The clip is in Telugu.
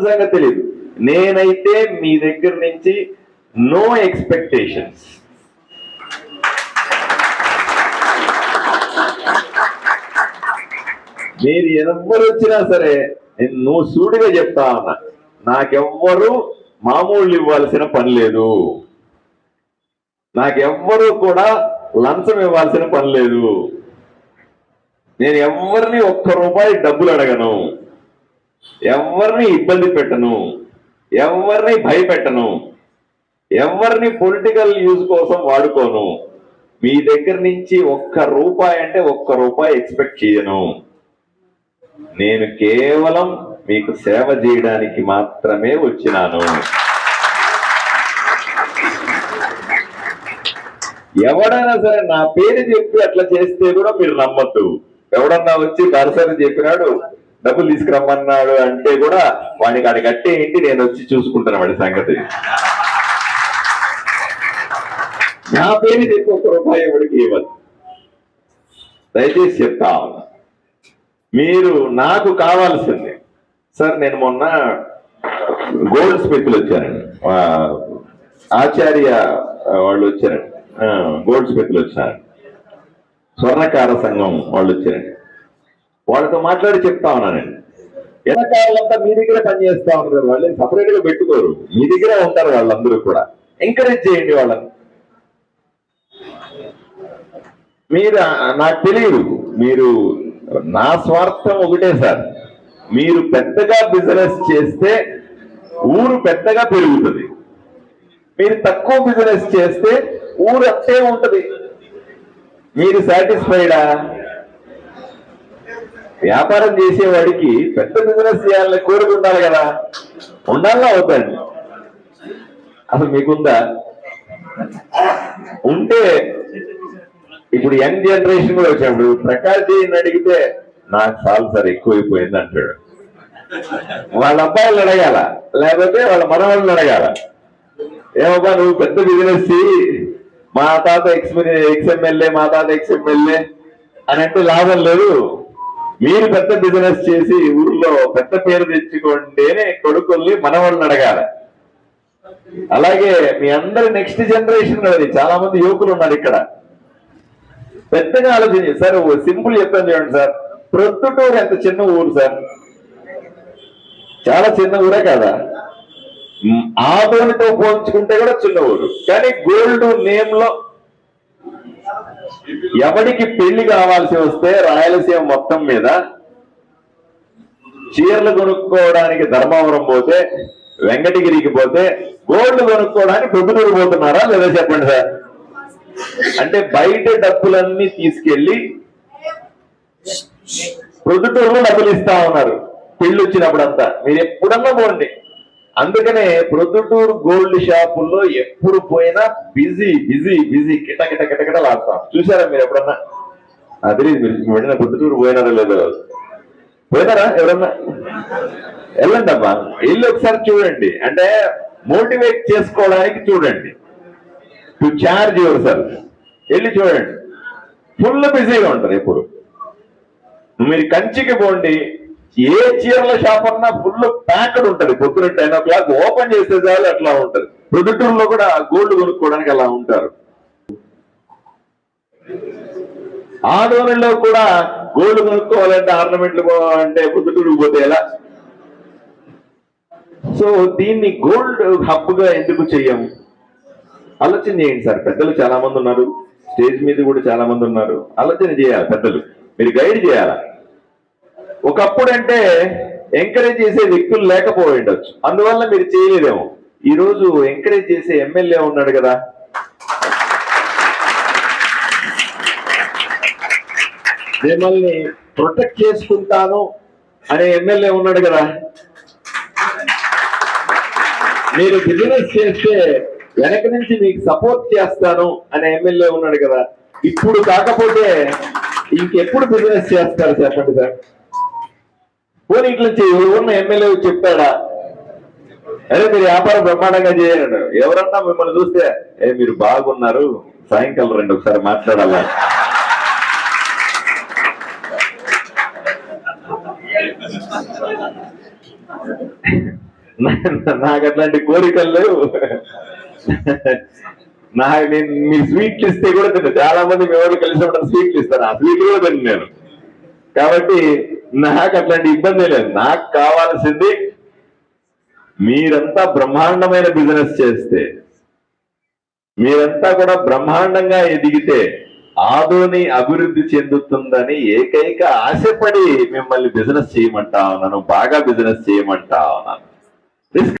సంగతి తెలియదు నేనైతే మీ దగ్గర నుంచి నో ఎక్స్పెక్టేషన్స్ మీరు ఎవరు వచ్చినా సరే నేను నువ్వు సూడిగా చెప్తా ఉన్నా. నాకెవ్వరు మామూలు ఇవ్వాల్సిన పని లేదు. నాకెవ్వరు కూడా లంచం ఇవ్వాల్సిన పని లేదు. నేను ఎవరిని ఒక్క రూపాయి డబ్బులు అడగను. ఎవరిని ఇబ్బంది పెట్టను ఎవరిని భయపెట్టను ఎవరిని పొలిటికల్ యూజ్ కోసం వాడుకోను. మీ దగ్గర నుంచి ఒక్క రూపాయి అంటే ఒక్క రూపాయి ఎక్స్పెక్ట్ చేయను. నేను కేవలం మీకు సేవ చేయడానికి మాత్రమే వచ్చినాను. ఎవడైనా సరే నా పేరు చెప్పి అట్లా చేస్తే కూడా మీరు నమ్మద్దు. ఎవడన్నా వచ్చి దర్శనం చెప్పినాడు డబ్బులు తీసుకురమ్మన్నాడు అంటే కూడా వాడికి ఆడి కట్టే ఏంటి నేను వచ్చి చూసుకుంటాను వాడి సంగతి. నా పేరు చెప్పి ఒక్క రూపాయి ఎవరికి ఇవ్వదు. దయచేసి చెప్తా మీరు నాకు కావాల్సింది. సార్ నేను మొన్న గోల్డ్ స్మిత్లు వచ్చానండి. ఆచార్య వాళ్ళు వచ్చారండి. గోల్డ్ స్మిత్లు వచ్చారండి. స్వర్ణకార సంఘం వాళ్ళు వచ్చారండి. వాళ్ళతో మాట్లాడి చెప్తా ఉన్నానండి ఎంతకాలంతా మీ దగ్గర పనిచేస్తా ఉంటారు వాళ్ళు. సపరేట్గా పెట్టుకోరు. మీ దగ్గరే ఉంటారు వాళ్ళందరూ కూడా. ఎంకరేజ్ చేయండి వాళ్ళని. మీరు నాకు తెలియదు. మీరు నా స్వార్థం ఒకటే సార్. మీరు పెద్దగా బిజినెస్ చేస్తే ఊరు పెద్దగా పెరుగుతుంది. మీరు తక్కువ బిజినెస్ చేస్తే ఊరు అంతే ఉంటది. మీరు సాటిస్ఫైడా వ్యాపారం చేసేవాడికి పెద్ద బిజినెస్ చేయాలని కోరిక ఉండాలి కదా. ఉండాలా అవుతండి అసలు మీకుందా? ఉంటే ఇప్పుడు యంగ్ జనరేషన్ కూడా వచ్చినప్పుడు ప్రకాష్ అడిగితే నాకు చాలు సార్ ఎక్కువైపోయింది అంటాడు. వాళ్ళ అబ్బాయిలు అడగాల లేకపోతే వాళ్ళ మనవాళ్ళని అడగాల. ఏమబ్బా నువ్వు పెద్ద బిజినెస్ మా తాత ఎక్స్ ఎక్స్ఎంఎల్ఏ మా తాత ఎక్స్ఎంఎల్ఏ అని అంటే లాభం లేదు. మీరు పెద్ద బిజినెస్ చేసి ఊర్లో పెద్ద పేరు తెచ్చుకోండి కొడుకుల్ని మనవాళ్ళని అడగాల. అలాగే మీ అందరి నెక్స్ట్ జనరేషన్ అది చాలా మంది యువకులు ఉన్నారు ఇక్కడ. పెద్దగా ఆలోచించి సార్ సింపుల్ చెప్పాను చూడండి సార్. ప్రొద్దుటూరు ఎంత చిన్న ఊరు సార్? చాలా చిన్న ఊరే కదా. ఆదోనితో పోల్చుకుంటే కూడా చిన్న ఊరు. కానీ గోల్డ్ నేమ్లో ఎవడికి పెళ్ళి కావాల్సి వస్తే రాయలసీమ మొత్తం మీద చీరలు కొనుక్కోవడానికి ధర్మవరం పోతే వెంకటగిరికి పోతే గోల్డ్ కొనుక్కోవడానికి ప్రొద్దుటూరు పోతున్నారా లేదా చెప్పండి సార్? అంటే బయట డబ్బులన్నీ తీసుకెళ్ళి ప్రొద్దుటూరులో డబ్బులు ఇస్తా ఉన్నారు. పెళ్ళి వచ్చినప్పుడంతా మీరు ఎప్పుడన్నా పోండి. అందుకనే ప్రొద్దుటూరు గోల్డ్ షాపుల్లో ఎప్పుడు పోయినా బిజీ బిజీ బిజీ కిట కిట కిట లాస్తాం చూసారా మీరు ఎప్పుడన్నా? అది మీరు. వెళ్ళిన ప్రొద్దుటూరు పోయినారో లేదో. పోయినారా ఎవరన్నా? వెళ్ళండి అమ్మా. వెళ్ళి ఒకసారి చూడండి. అంటే మోటివేట్ చేసుకోవడానికి చూడండి. To charge yourself. వెళ్ళి చూడండి. ఫుల్ బిజీగా ఉంటారు ఎప్పుడు. మీరు కంచికి పోండి. ఏ చీరల షాప్ అన్నా ఫుల్ ప్యాక్డ్ ఉంటది. పొద్దున టెన్ ఓ క్లాక్ ఓపెన్ చేసే చాలు అట్లా ఉంటది. ప్రొద్దుటూరులో కూడా గోల్డ్ కొనుక్కోవడానికి అలా ఉంటారు. ఆదోనిలో కూడా గోల్డ్ కొనుక్కోవాలంటే ఆర్నమెంట్లు అంటే పొద్దుటూరుకు పోతే ఎలా? సో దీన్ని గోల్డ్ హబ్గా ఎందుకు చెయ్యము ఆలోచన చేయండి సార్. పెద్దలు చాలా మంది ఉన్నారు. స్టేజ్ మీద కూడా చాలా మంది ఉన్నారు. ఆలోచన చేయాలి పెద్దలు. మీరు గైడ్ చేయాలి? ఒకప్పుడు అంటే ఎంకరేజ్ చేసే వ్యక్తులు లేకపోయిండొచ్చు అందువల్ల మీరు చేయలేదేమో. ఈ రోజు ఎంకరేజ్ చేసే ఎమ్మెల్యే ఉన్నాడు కదా. మిమ్మల్ని ప్రొటెక్ట్ చేసుకుంటాను అనే ఎమ్మెల్యే ఉన్నాడు కదా. మీరు బిజినెస్ చేస్తే వెనక నుంచి మీకు సపోర్ట్ చేస్తాను అనే ఎమ్మెల్యే ఉన్నాడు కదా. ఇప్పుడు కాకపోతే ఇంకెప్పుడు బిజినెస్ చేస్తారు చెప్పండి సార్? పోనీ ఇట్లా చేయ ఉన్న ఎమ్మెల్యే చెప్పాడా? అరే మీరు వ్యాపారం బ్రహ్మాండంగా చేయను ఎవరన్నా మిమ్మల్ని చూస్తే ఏ మీరు బాగున్నారు. సాయంకాలం రెండు ఒకసారి మాట్లాడాలా? నాకు అట్లాంటి కోరికలు లేవు. నా నేను మీ స్వీట్లు ఇస్తే కూడా తిన్నా చాలా మంది మేము ఎవరు కలిసినప్పుడు స్వీట్లు ఇస్తాను. ఆ స్వీట్లు కూడా తిన్నాను నేను. కాబట్టి నాకు అట్లాంటి ఇబ్బంది లేదు. నాకు కావాల్సింది మీరంతా బ్రహ్మాండమైన బిజినెస్ చేస్తే మీరంతా కూడా బ్రహ్మాండంగా ఎదిగితే ఆదోని అభివృద్ధి చెందుతుందని ఏకైక ఆశపడి మిమ్మల్ని బిజినెస్ చేయమంటా ఉన్నాను బాగా బిజినెస్ చేయమంటా ఉన్నాను.